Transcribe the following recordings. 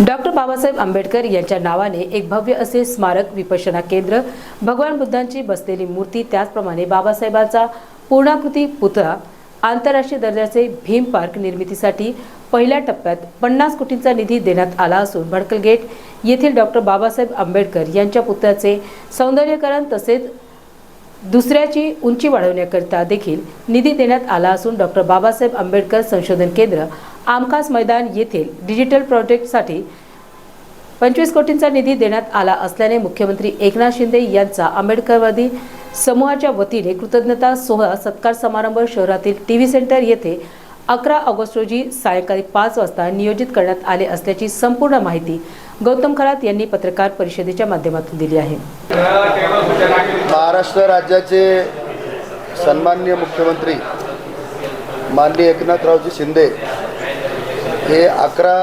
Doctor Babasaheb Ambedkar यांच्या नावाने एक भव्य असे स्मारक विपश्यना केंद्र भगवान बुद्धांची बसलेली मूर्ती त्याचप्रमाणे बाबासाहेबांचा पूर्णाकृती पुतळा आंतरराष्ट्रीय दर्जाचे भीम पार्क निर्मितीसाठी पहिल्या टप्प्यात पन्नास कोटींचा निधी देण्यात आला असून भडकल गेट येथील डॉक्टर बाबासाहेब आंबेडकर यांच्या पुतळ्याचे सौंदर्यकरण तसेच दुसऱ्याची उंची वाढवण्याकरिता देखील निधी देण्यात आला असून डॉक्टर बाबासाहेब आंबेडकर संशोधन केंद्र आमखास मैदान येथील डिजिटल प्रोजेक्टसाठी पंचवीस कोटींचा निधी देण्यात आला असल्याने मुख्यमंत्री एकनाथ शिंदे यांचा आंबेडकरवादी समूहाच्या वतीने कृतज्ञता सोहळा सत्कार समारंभ शहरातील टी व्ही सेंटर येथे अकरा ऑगस्ट रोजी सायंकाळी पाच वाजता नियोजित करण्यात आले असल्याची संपूर्ण माहिती गौतम खरात यांनी पत्रकार परिषदेच्या माध्यमातून दिली आहे. महाराष्ट्र राज्याचे सन्माननीय मुख्यमंत्री माननीय एकनाथरावजी शिंदे हे अकरा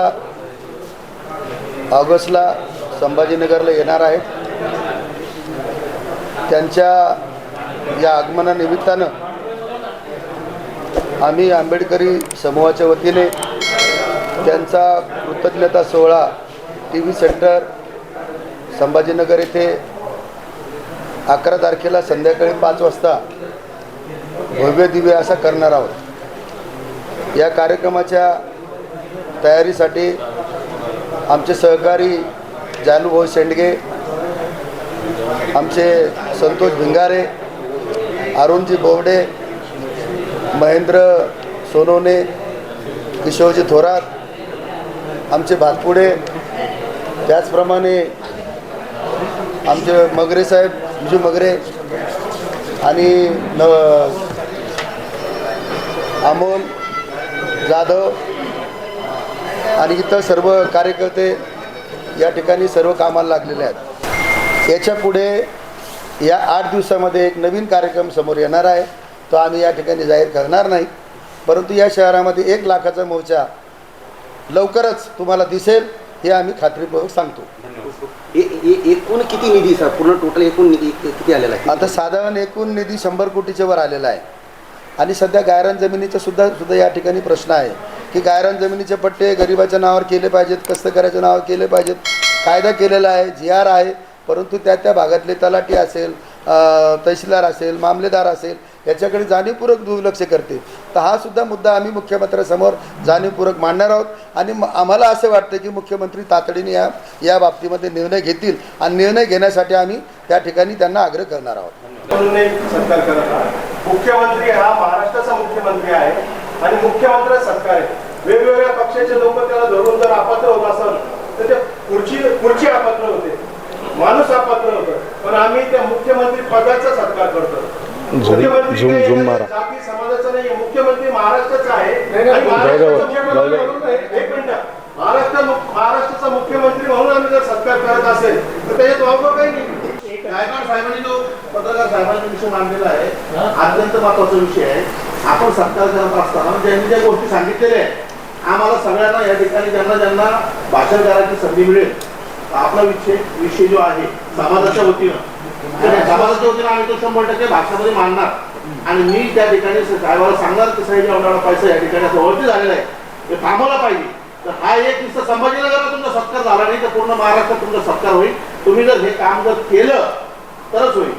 ऑगस्टला संभाजीनगरला येणार आहेत. त्यांच्या या आगमनानिमित्तानं आम्ही आंबेडकरी समूहाच्या वतीने त्यांचा कृतज्ञता सोहळा टी व्ही सेंटर संभाजीनगर येथे अकरा तारखेला संध्याकाळी पाच वाजता भव्य दिव्य असा करणार आहोत. या कार्यक्रमाच्या तयारीसाठी आमचे सहकारी जानुभाऊ शेंडगे आमचे संतोष भिंगारे अरुणजी बोबडे महेंद्र सोनवणे किशोरजी थोरात आमचे भातपुडे त्याचप्रमाणे आमचे मगरे साहेब विजू मगरे आणि न अमोल जाधव आणि इतर सर्व कार्यकर्ते या ठिकाणी सर्व कामाला लागलेले आहेत. याच्यापुढे या आठ दिवसामध्ये एक नवीन कार्यक्रम समोर येणार आहे. तो आम्ही या ठिकाणी जाहीर करणार नाही. परंतु या शहरामध्ये एक लाखाचा मोर्चा लवकरच तुम्हाला दिसेल हे आम्ही खात्रीपूर्वक सांगतो. एकूण किती निधी सर? पूर्ण टोटल एकूण निधी किती आलेला आहे? आता साधारण एकूण निधी शंभर कोटीच्या वर आलेला आहे. आणि सध्या गायरान जमिनीचा सुद्धा सुद्धा या ठिकाणी प्रश्न आहे. की गायरान जमिनीचे पट्टे गरिबाच्या नावावर केले पाहिजेत कष्टकऱ्याच्या नावावर केले पाहिजेत. कायदा केलेला आहे जी आर आहे परंतु त्या त्या भागातले तलाठी असेल तहसीलदार असेल मामलेदार असेल याच्याकडे जाणीवपूर्वक दुर्लक्ष करते. तर हा सुद्धा मुद्दा आम्ही मुख्यमंत्र्यासमोर जाणीवपूर्वक मांडणार आहोत. आणि आम्हाला असं वाटतं की मुख्यमंत्री तातडीने या या बाबतीमध्ये निर्णय घेतील आणि निर्णय घेण्यासाठी आम्ही त्या ठिकाणी त्यांना आग्रह करणार आहोत. मुख्यमंत्री हा महाराष्ट्राचा मुख्यमंत्री आहे. आणि मुख्यमंत्री सरकार आहे. वेगवेगळ्या पक्षाचे लोक त्याला धरून जर अपात्र होत असाल तर ते खुर्ची खुर्ची अपात्र होते. माणूस अपात्र होतं. पण आम्ही त्या मुख्यमंत्री पदाचा सत्कार करतो. मुख्यमंत्री झूम- काही झूम मारा. जाती समाजाचा नाही मुख्यमंत्री महाराष्ट्राचा आहे. आणि महाराष्ट्राचा एक मिनिट. महाराष्ट्र महाराष्ट्राचा मुख्यमंत्री म्हणून आम्ही जर सत्कार करत असेल तर त्याच्यात वावगं काही नाही. गायकवाड साहेबांनी जो पत्रकार साहेबांनी विषय मांडलेला आहे अत्यंत महत्त्वाचा विषय आहे. आपण सत्कार करत असताना ज्यांनी ज्या गोष्टी सांगितलेल्या आहेत आम्हाला सगळ्यांना या ठिकाणी ज्यांना ज्यांना भाषण करायची संधी मिळेल आपला विषय विषय जो आहे समाजाच्या वतीनं. समाजाच्या वतीनं आम्ही तो शंभर टक्के भाषणामध्ये मांडणार. आणि मी त्या ठिकाणी साहेबाला सांगणार की साहेब एवढा पैसा या ठिकाणी असं वरती झालेला आहे. हे थांबवला पाहिजे. तर हा एक नुसतं संभाजीनगरला तुमचा सत्कार झाला नाही तर पूर्ण महाराष्ट्रात तुमचा सत्कार होईल. तुम्ही जर हे काम जर केलं तरच होईल.